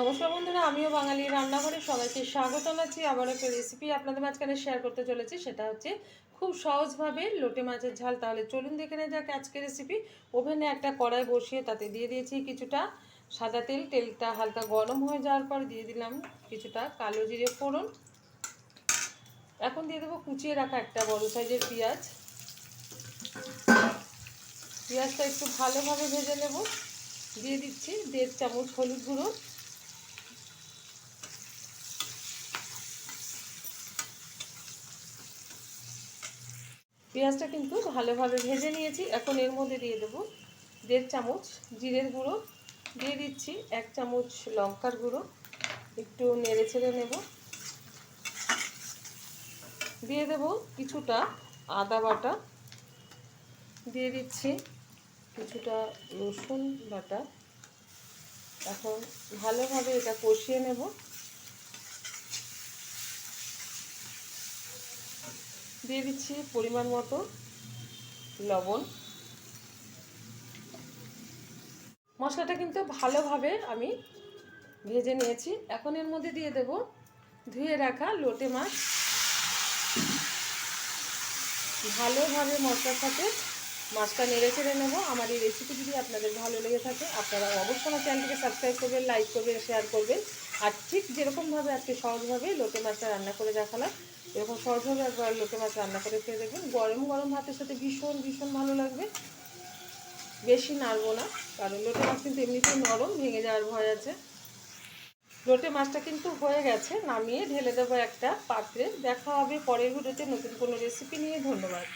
নমস্কার বন্ধুরা, আমিও বাঙালি রান্নাঘরে সবাইকে স্বাগত জানাচ্ছি। আবার একটা রেসিপি আপনাদের মাঝখানে শেয়ার করতে চলেছি, সেটা হচ্ছে খুব সহজভাবে লোটে মাছের ঝাল। তাহলে চলুন দেখে নেওয়া যাক আজকের রেসিপি ওভেনে একটা কড়াই বসিয়ে তাতে দিয়ে দিয়েছি কিছুটা সাদা তেল। তেলটা হালকা গরম হয়ে যাওয়ার পর দিয়ে দিলাম কিছুটা কালো জিরে ফোড়ন। এখন দিয়ে দেবো কুচিয়ে রাখা একটা বড় সাইজের পেঁয়াজ। পেঁয়াজটা একটু ভালোভাবে ভেজে নেব। দিয়ে দিচ্ছি দেড় চামচ হলুদ গুঁড়ো। পেঁয়াজটা কিন্তু ভালোভাবে ভেজে নিয়েছি। এখন এর মধ্যে দিয়ে দেবো দেড় চামচ জিরের গুঁড়ো। দিয়ে দিচ্ছি এক চামচ লঙ্কার গুঁড়ো। একটু নেড়ে ছেড়ে নেব। দিয়ে দেব কিছুটা আদা বাটা। দিয়ে দিচ্ছি কিছুটা রসুন বাটা। এখন ভালোভাবে এটা কষিয়ে নেব। দিয়ে দিচ্ছি পরিমাণ মতো লবণ। মশলাটা কিন্তু ভালোভাবে আমি ভেজে নিয়েছি। এখন এর মধ্যে দিয়ে দেব ধুয়ে রাখা লোটে মাছ। ভালোভাবে মশলার সাথে মাছটা নেড়ে চেড়ে নেব। আমার এই রেসিপি যদি আপনাদের ভালো লেগে থাকে, আপনারা অবশ্যই আমার চ্যানেলটিকে সাবস্ক্রাইব করবেন লাইক করবেন শেয়ার করবেন। আর ঠিক যেরকমভাবে আজকে সহজভাবে লোটে মাছটা রান্না করে দেখালাম, এরকম সহজভাবে একবার লোটে মাছ রান্না করে খেয়ে দেখবেন। গরম গরম ভাতের সাথে ভীষণ ভীষণ ভালো লাগবে। বেশি নাড়বো না, কারণ লোটে মাছ কিন্তু এমনিতেই নরম, ভেঙে যাওয়ার ভয় আছে। লোটে মাছটা কিন্তু হয়ে গেছে, নামিয়ে ঢেলে দেবো একটা পাত্রে। দেখা হবে পরের ভিডিওতে নতুন কোনো রেসিপি নিয়ে। ধন্যবাদ।